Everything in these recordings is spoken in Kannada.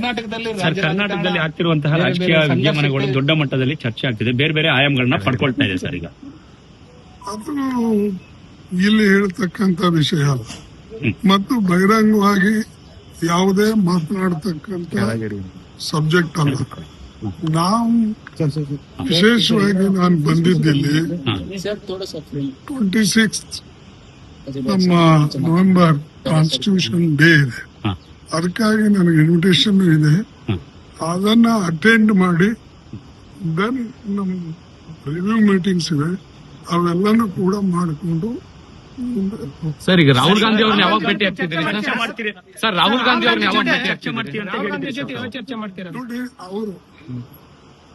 ಕರ್ನಾಟಕದಲ್ಲಿ ಸರ್ ರಾಜ್ಯ ಕರ್ನಾಟಕದಲ್ಲಿ ಆಗ್ತಿರುವಂತಹ ರಾಜಕೀಯ ವಿದ್ಯಮಾನಗಳು ದೊಡ್ಡ ಮಟ್ಟದಲ್ಲಿ ಚರ್ಚೆ ಆಗ್ತಿದೆ. ಬೇರೆ ಬೇರೆ ಆಯಾಮಗಳನ್ನ ಪಡ್ಕೊಳ್ತಾ ಇದೆ ಸರ್ ಈಗ. ಅದು ಇಲ್ಲಿ ಹೇಳ್ತಕ್ಕಂತ ವಿಷಯ. ಮತ್ತು ಬಹಿರಂಗವಾಗಿ ಯಾವುದೇ ಮಾತನಾಡ್ತಕ್ಕಂತ ಸಬ್ಜೆಕ್ಟ್ ಅಲ್ಲ. ನಾವು ವಿಶೇಷವಾಗಿ ನಾನು ಬಂದಿದ್ದಿಲ್ಲಿ ಟ್ವೆಂಟಿ ಸಿಕ್ಸ್ ನಮ್ಮ ನವೆಂಬರ್ ಕಾನ್ಸ್ಟಿಟ್ಯೂಷನ್ ಡೇ ಇದೆ. ಹಾ. ಅದಕ್ಕಾಗಿ ನನಗೆ ಇನ್ವಿಟೇಷನ್ ಇದೆ. ಅದನ್ನ ಅಟೆಂಡ್ ಮಾಡಿ ದೆನ್ ನಮ್ಮ ರಿವ್ಯೂ ಮೀಟಿಂಗ್ಸ್ ಇವೆ ಅವೆಲ್ಲನೂ ಕೂಡ ಮಾಡಿಕೊಂಡು ಸರ್ ಈಗ ರಾಹುಲ್ ಗಾಂಧಿ ಅವ್ರನ್ನ ಯಾವಾಗ ಭೇಟಿ ಆಗ್ತಿದ್ದೀರಿ? ಸರ್? ಸರ್ ರಾಹುಲ್ ಗಾಂಧಿ ಅವ್ರನ್ನ ಯಾವಾಗ ಭೇಟಿ ಚರ್ಚೆ ಮಾಡ್ತೀರಾ? ನೋಡಿ ಅವರು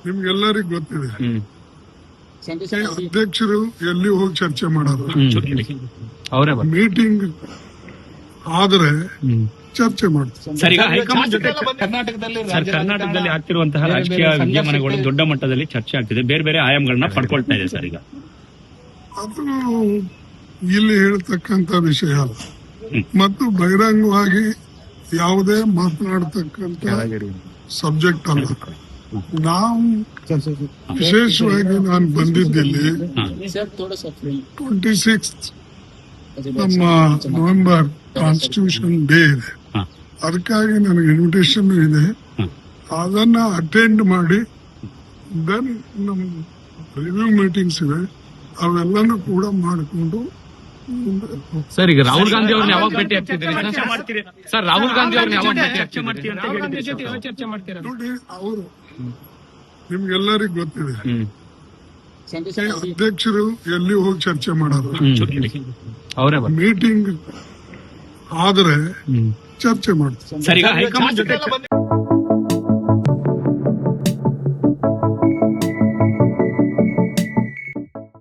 ನಿಮ್ಗೆಲ್ಲರಿಗೂ ಗೊತ್ತಿದೆ. ಅಧ್ಯಕ್ಷರು ಎಲ್ಲಿ ಹೋಗಿ ಚರ್ಚೆ ಮಾಡೋದು ಮೀಟಿಂಗ್ ಆದ್ರೆ ಚರ್ಚೆ ಮಾಡ್ತೀವಿ ಸರ್ ಈಗ ಹೈಕಮಾಂಡ್ ಜೊತೆ ಕರ್ನಾಟಕದಲ್ಲಿ ಸರ್ ಕರ್ನಾಟಕದಲ್ಲಿ ರಾಜಕಾರಣ ಆಗ್ತಿರುವಂತಹ ರಾಜಕೀಯ ವಿದ್ಯಮಾನಗಳು ದೊಡ್ಡ ಮಟ್ಟದಲ್ಲಿ ಚರ್ಚೆ ಆಗ್ತಿದೆ. ಬೇರೆ ಬೇರೆ ಆಯಾಮಗಳನ್ನ ಪಡ್ಕೊಳ್ತಾ ಇದೆ ಸರ್ ಈಗ. ಅದು ಇಲ್ಲಿ ಹೇಳ್ತಕ್ಕಂತ ವಿಷಯ ಅಲ್ಲ. ಮತ್ತು ಬಹಿರಂಗವಾಗಿ ಯಾವುದೇ ಮಾತನಾಡತಕ್ಕಂತ ಸಬ್ಜೆಕ್ಟ್ ಅಲ್ಲ. ನಾವು ವಿಶೇಷವಾಗಿ ನಾನು ಬಂದಿದ್ದಲ್ಲಿ ಟ್ವೆಂಟಿ ಸಿಕ್ಸ್ ನಮ್ಮ ನವೆಂಬರ್ ಕಾನ್ಸ್ಟಿಟ್ಯೂಷನ್ ಡೇ ಇದೆ. ಅದಕ್ಕಾಗಿ ನನಗೆ ಇನ್ವಿಟೇಷನ್ ಇದೆ. ಅದನ್ನ ಅಟೆಂಡ್ ಮಾಡಿ ದೆನ್ ನಮ್ಮ ರಿವ್ಯೂ ಮೀಟಿಂಗ್ಸ್ ಇದೆ. ಅವೆಲ್ಲನೂ ಕೂಡ ಮಾಡಿಕೊಂಡು ಸರ್ ಈಗ ರಾಹುಲ್ ಗಾಂಧಿ ಅವ್ರನ್ನ ಯಾವಾಗ ಭೇಟಿ ಆಗ್ತಿದ್ದೀರಿ? ಸರ್? ಸರ್ ರಾಹುಲ್ ಗಾಂಧಿ ಅವ್ರನ್ನ ಯಾವಾಗ ಭೇಟಿ ಆಗ್ತಿದ್ದೀರಿ? ನೋಡಿ ಅವರು ನಿಮ್ಗೆಲ್ಲರಿಗೂ ಗೊತ್ತಿದೆ. ಅಧ್ಯಕ್ಷರು ಎಲ್ಲಿ ಹೋಗಿ ಚರ್ಚೆ ಮಾಡೋದು ಅವರೇ ಬರ್ ಮೀಟಿಂಗ್ ಆದ್ರೆ ಚರ್ಚೆ ಮಾಡ್ತಾರೆ